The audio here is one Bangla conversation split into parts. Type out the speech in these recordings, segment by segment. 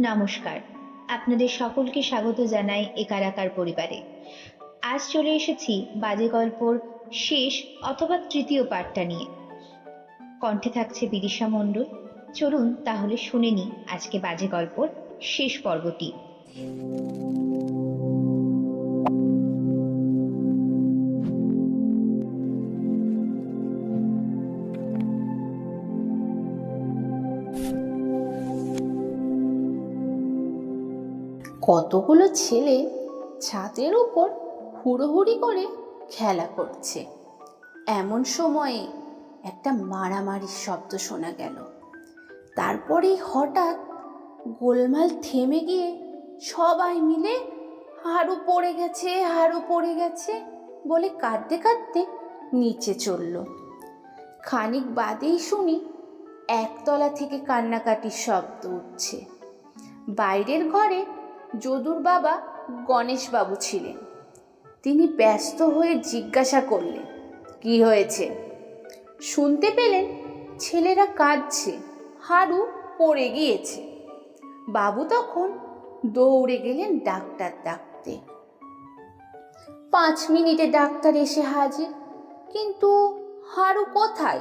নমস্কার। আপনাদের সকলকে স্বাগত জানাই একারাকার পরিবারে। আজ চলে এসেছি বাজে গল্পর শেষ অথবা তৃতীয় পার্টটা নিয়ে। কণ্ঠে থাকছে বিদিশা মণ্ডল। চলুন তাহলে শুনে নিই আজকে বাজে গল্পর শেষ পর্বটি। কতগুলো ছেলে ছাদের উপর হুড়োহুড়ি করে খেলা করছে। এমন সময়ে একটা মারামারির শব্দ শোনা গেল। তারপরেই হঠাৎ গোলমাল থেমে গিয়ে সবাই মিলে, হাড়ু পড়ে গেছে, হাড়ু পড়ে গেছে বলে কাঁদতে কাঁদতে নিচে চলল। খানিক বাদেই শুনি একতলা থেকে কান্নাকাটির শব্দ উঠছে। বাইরের ঘরে যদুর বাবা গণেশবাবু ছিলেন। তিনি ব্যস্ত হয়ে জিজ্ঞাসা করলেন, কি হয়েছে? শুনতে পেলেন ছেলেরা কাঁদছে, হাড়ু পড়ে গিয়েছে। বাবু তখন দৌড়ে গেলেন ডাক্তার ডাকতে। পাঁচ মিনিটে ডাক্তার এসে হাজির, কিন্তু হাড়ু কোথায়?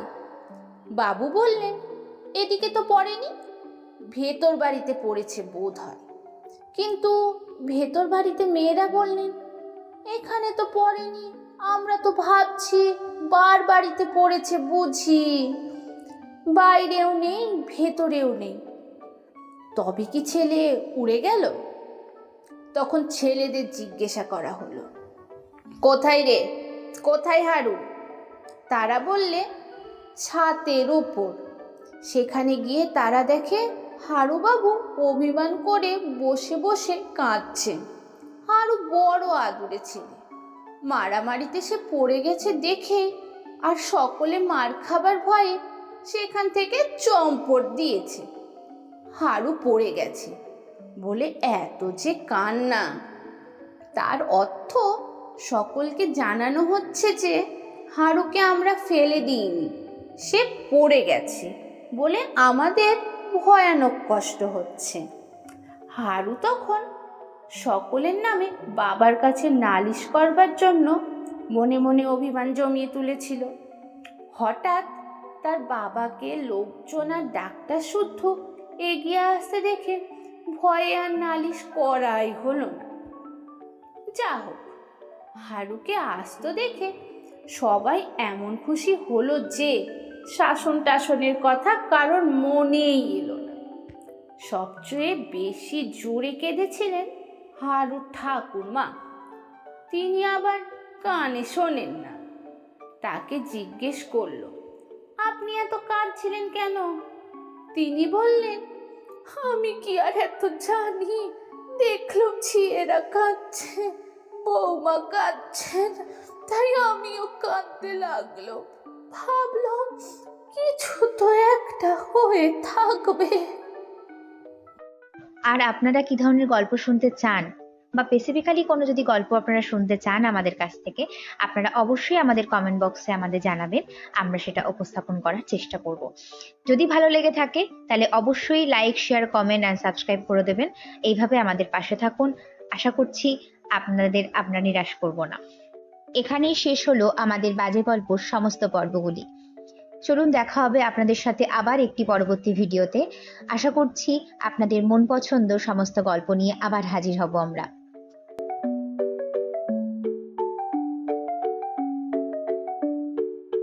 বাবু বললেন, এদিকে তো পড়েনি, ভেতর বাড়িতে পড়েছে বোধ হয় কিন্তু ভেতর বাড়িতে মেয়েরা বললেন, এখানে তো পড়েনি, আমরা তো ভাবছি বার বাড়িতে পড়েছে বুঝি। বাইরেও নেই, ভেতরেও নেই। তবে কি ছেলে উড়ে গেল? তখন ছেলেদের জিজ্ঞাসা করা হলো, কোথায় রে? কোথায় হারু? তারা বললে, ছাতের ওপর সেখানে গিয়ে তারা দেখে হারুবাবু অভিমান করে বসে বসে কাঁদছে হারু বড় আদুরে ছেলে মারামারিতে সে পড়ে গেছে দেখে আর সকলে মার খাবার ভয়ে সেখান থেকে চম্পট দিয়েছে। হারু পড়ে গেছে বলে এত যে কান্না। তার অর্থ সকলকে জানানো হচ্ছে যে হারুকে আমরা ফেলে দিইনি। সে পড়ে গেছে বলে আমাদের ভয়ানক কষ্ট হচ্ছে। হারু তখন সকলের নামে বাবার কাছে নালিশ করবার জন্য মনে মনে অভিমান জমিয়ে তুলেছিল। হঠাৎ তার বাবাকে লোকজন আর ডাক্তার শুদ্ধ এগিয়ে আসতে দেখে ভয়ে আর নালিশ করাই হলো না। যা হোক, হারুকে আসতো দেখে সবাই এমন খুশি হলো যে শাসন টাসনের কথা কারোর মনেই এলো না। সবচেয়ে বেশি জোরে কেঁদেছিলেন হারু ঠাকুরমা তিনি আবার কানে শোনেন না। তাকে জিজ্ঞেস করল, আপনি এত কাঁদছিলেন কেন? তিনি বললেন, আমি কি আর এত জানি? দেখলাম ছিয়েরা কাঁদছে, বৌমা কাঁদছেন, তাই আমিও কাঁদতে লাগল ভাবলাম কিছু তো একটা হয়ে থাকবে। আর আপনারা কি ধরনের গল্প শুনতে চান? বা স্পেসিফিক্যালি কোনো যদি গল্প আপনারা শুনতে চান আমাদের কাছ থেকে, আপনারা অবশ্যই আমাদের কমেন্ট বক্সে আমাদের জানাবেন, আমরা সেটা উপস্থাপন করার চেষ্টা করব। যদি ভালো লেগে থাকে, তাহলে অবশ্যই like share comment and subscribe করে দেবেন। এইভাবে আমাদের পাশে থাকুন। আশা করছি আপনাদের আমরা নিরাশ করব না। এখানেই শেষ হলো আমাদের বাজে গল্পর সমস্ত পর্বগুলি। চলুন দেখা হবে আপনাদের সাথে আবার একটি পরবর্তী ভিডিওতে। আশা করছি আপনাদের মন পছন্দ সমস্ত গল্প নিয়ে আবার হাজির হব আমরা।